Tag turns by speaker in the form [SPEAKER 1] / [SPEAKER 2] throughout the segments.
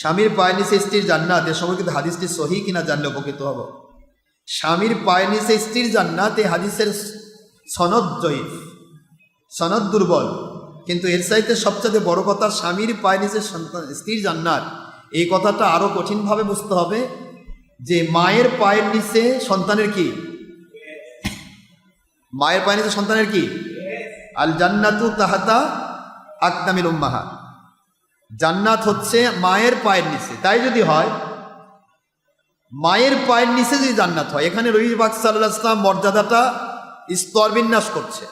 [SPEAKER 1] স্বামীর পায়ের নিচে স্ত্রীর জান্নাত। এ কিন্তু হাদিসটি সহি কিনা জানলে উপকৃত হব। স্বামীর পায়ের নিচে স্ত্রীর জান্নাত এই হাদিসের সনদ জয়ীফ, সনদ দুর্বল। কিন্তু এর চাইতে সবচেয়ে বড় কথা, স্বামীর পায়ের নিচে সন্তান, স্ত্রীর জান্নাত। এই কথাটা আরও কঠিনভাবে বুঝতে হবে যে মায়ের পায়ের নিচে সন্তানের কি? মায়ের পায়ের নিচে সন্তানের কি? আল জান্নাতু তাহাতা আকদামিল উম্মাহা। জান্নাত হচ্ছে মায়ের পায়ের নিচে। তাই যদি হয়, মায়ের পায়ের নিচে যদি জান্নাত হয়, এখানে রবি বাক সাল্লাহ ইসলাম মর্যাদাটা স্তর বিন্যাস করছে।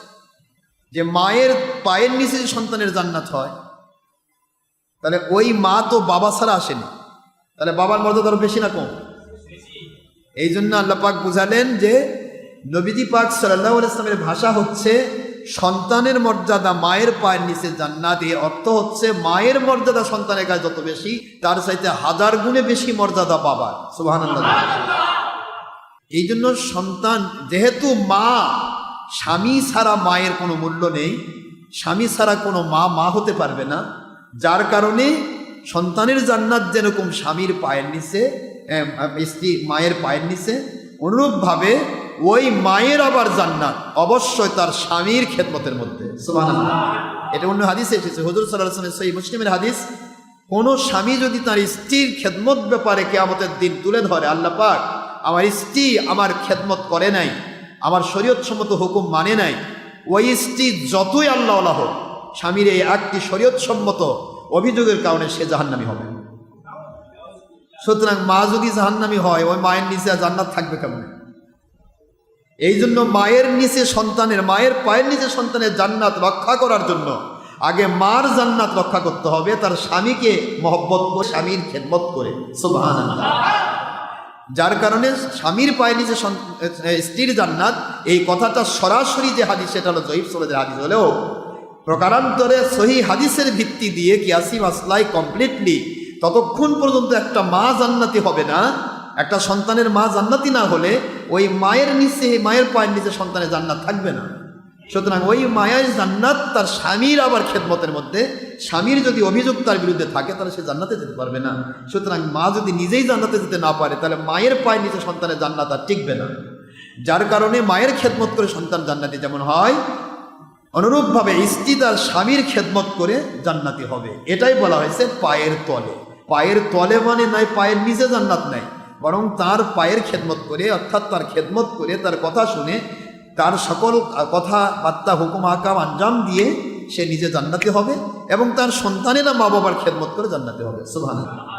[SPEAKER 1] যে মায়ের পায়ের নিচে যদি সন্তানের জান্নাত হয়, তাহলে ওই মা তো বাবা ছাড়া আসেনি। তাহলে বাবার মর্যাদা আরও বেশি না কম? এই জন্য আল্লাহ পাক বুঝালেন যে, নবীজি পাক সাল্লাহ ইসলামের ভাষা হচ্ছে সন্তানের মর্যাদা মায়ের পায়ের নিচে জান্নাত অর্থ হচ্ছে মায়ের মর্যাদা সন্তানের কাছে যত বেশি তার চাইতে হাজার গুণে বেশি মর্যাদা বাবার সুবাহ এই জন্য সন্তান যেহেতু মা স্বামী ছাড়া মায়ের কোনো মূল্য নেই স্বামী ছাড়া কোনো মা মা হতে পারবে না। যার কারণে সন্তানের জান্নাত যেরকম স্বামীর পায়ের নিচে স্ত্রী মায়ের পায়ের নিচে অনুরূপভাবে ওই মায়ের আবার জান্নাত, অবশ্যই তার স্বামীর খেদমতের মধ্যে। এটা অন্য হাদিস এসেছে। হজুর সাল্লাহ সেই মুসলিমের হাদিস, কোনো স্বামী যদি তার স্ত্রীর খেদমত ব্যাপারে কেয়ামতের দিন তুলে ধরে, আল্লাহ পাক আমার স্ত্রী আমার খেদমত করে নাই, আমার শরীয়তসম্মত হুকুম মানে নাই, ওই স্ত্রী যতই আল্লাহ হোক, স্বামীর এই একটি শরীয়তসম্মত অভিযোগের কারণে সে জাহান্নামি হবে। সুতরাং মা যদি জাহান্নামি হয়, ওই মায়ের নিচে জান্নাত থাকবে কেমন? এই জন্য মায়ের নিচে সন্তানের, মায়ের পায়ের নিচে সন্তানের জান্নাত রক্ষা করার জন্য আগে মার জান্নাত রক্ষা করতে হবে, তার স্বামীকে মহব্বত করে, স্বামীর খেদমত করে। যার কারণে স্বামীর পায়ে নিচে স্ত্রীর জান্নাত, এই কথাটা সরাসরি যে হাদিস, সেটা হলো জয়ীফ সলেদের হাদিস হলেও প্রকারান্তরে সহি হাদিসের ভিত্তি দিয়ে কিয়াসিম আসলাই কমপ্লিটলি ততক্ষণ পর্যন্ত একটা মা জান্নাতি হবে না, একটা সন্তানের মা জান্নাতি না হলে ওই মায়ের নিচে, মায়ের পায়ের নিচে সন্তানের জান্নাত থাকবে না। সুতরাং ওই মায়ের জান্নাত তার স্বামীর আবার খেদমতের মধ্যে, স্বামীর যদি অভিযোগ তার বিরুদ্ধে থাকে, তাহলে সে জান্নাতে যেতে পারবে না। সুতরাং মা যদি নিজেই জান্নাতে যেতে না পারে, তাহলে মায়ের পায়ের নিচে সন্তানের জান্নাত আর টিকবে না। যার কারণে মায়ের খেদমত করে সন্তান জান্নাতি যেমন হয়, অনুরূপভাবে স্ত্রী তার স্বামীর খেদমত করে জান্নাতি হবে। এটাই বলা হয়েছে পায়ের তলে। পায়ের তলে মানে নয়, পায়ের নিচে জান্নাত নাই। বরং তার পায়ের খেদমত করে, অর্থাৎ তার খেদমত করে, তার কথা শুনে, তার সকল কথা, বার্তা, হুকুম, আকাম, আঞ্জাম দিয়ে সে নিজে জান্নাতে হবে এবং তার সন্তানেরা মা বাবার খেদমত করে জান্নাতে হবে। সুবহানাল্লাহ।